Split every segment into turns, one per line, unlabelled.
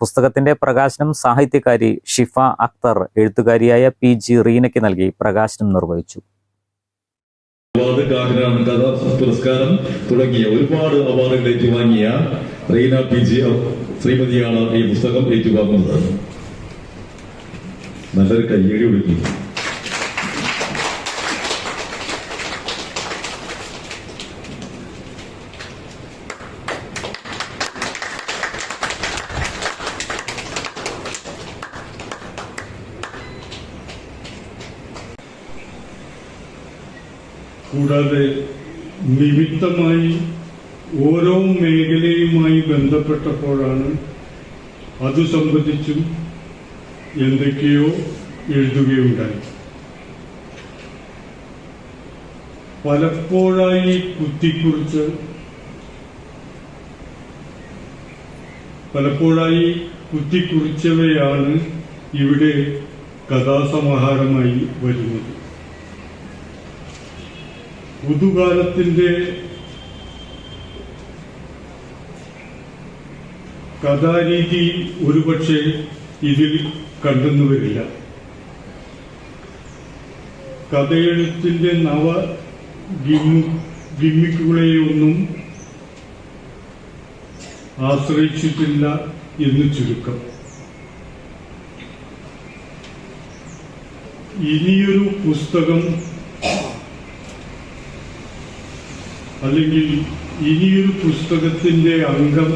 പുസ്തകത്തിന്റെ പ്രകാശനം സാഹിത്യകാരി ഷിഫ അക്തർ എഴുത്തുകാരിയായ പി ജി റീനയ്ക്ക് നൽകി. പ്രകാശനം നിർവഹിച്ചു.
പുരസ്കാരം തുടങ്ങിയ ഒരുപാട് അവാർഡുകൾ ഏറ്റുവാങ്ങിയ റീന പി ജി ശ്രീമതിയാണ് ഈ പുസ്തകം ഏറ്റുവാങ്ങുന്നത്. നല്ലൊരു കയ്യടി കൊടുക്കുന്നു.
കൂടാതെ നിമിത്തമായി ഓരോ മേഖലയുമായി ബന്ധപ്പെട്ടപ്പോഴാണ് അത് സംബന്ധിച്ചും എന്തൊക്കെയോ എഴുതുകയുണ്ടായി. പലപ്പോഴായി കുത്തിക്കുറിച്ച് പലപ്പോഴായി കുത്തിക്കുറിച്ചവയാണ് ഇവിടെ കഥാസമാഹാരമായി വരുന്നത്. പുതുകാലത്തിന്റെ കഥാരീതി ഒരുപക്ഷെ ഇതിൽ കണ്ടെന്നു വരില്ല കഥയെഴുത്തിന്റെ നവ ഗിമ്മു- ഗിമ്മിക്കുകളെയൊന്നും ആശ്രയിച്ചിട്ടില്ല എന്ന് ചുരുക്കം. ഇനിയൊരു പുസ്തകം അല്ലെങ്കിൽ ഇനിയൊരു പുസ്തകത്തിന്റെ അംഗം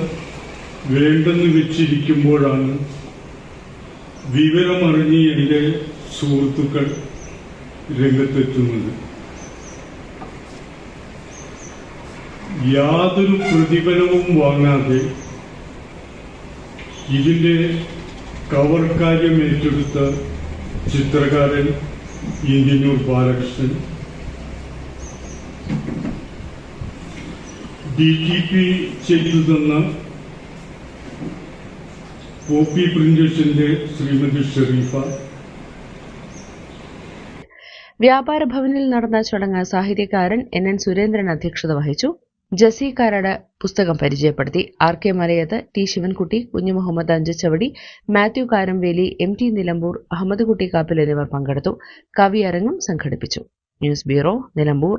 വേണ്ടെന്ന് വെച്ചിരിക്കുമ്പോഴാണ് വിവരമറിഞ്ഞ് എന്റെ സുഹൃത്തുക്കൾ രംഗത്തെത്തുന്നത്. യാതൊരു പ്രതിഫലവും വാങ്ങാതെ ഇതിന്റെ കവർ കാര്യം ഏറ്റെടുത്ത ചിത്രകാരൻ Indianoor Balakrishnan D T P ചെയ്തു പോപ്പി പ്രിന്റേഴ്സിന്റെ ശ്രീമതി ഷെറീഫ
വ്യാപാര ഭവനിൽ നടന്ന ചടങ്ങ് സാഹിത്യകാരൻ എൻ എൻ സുരേന്ദ്രൻ അധ്യക്ഷത വഹിച്ചു. ജസി കാരട് പുസ്തകം പരിചയപ്പെടുത്തി. R K Malayath T Sivankutty Kunjumuhammad Anchachavadi Mathew Karamveli M T Nilambur Ahammed Kutty Kappil എന്നിവർ പങ്കെടുത്തു. കവിയരങ്ങും സംഘടിപ്പിച്ചു. News bureau Nilambur.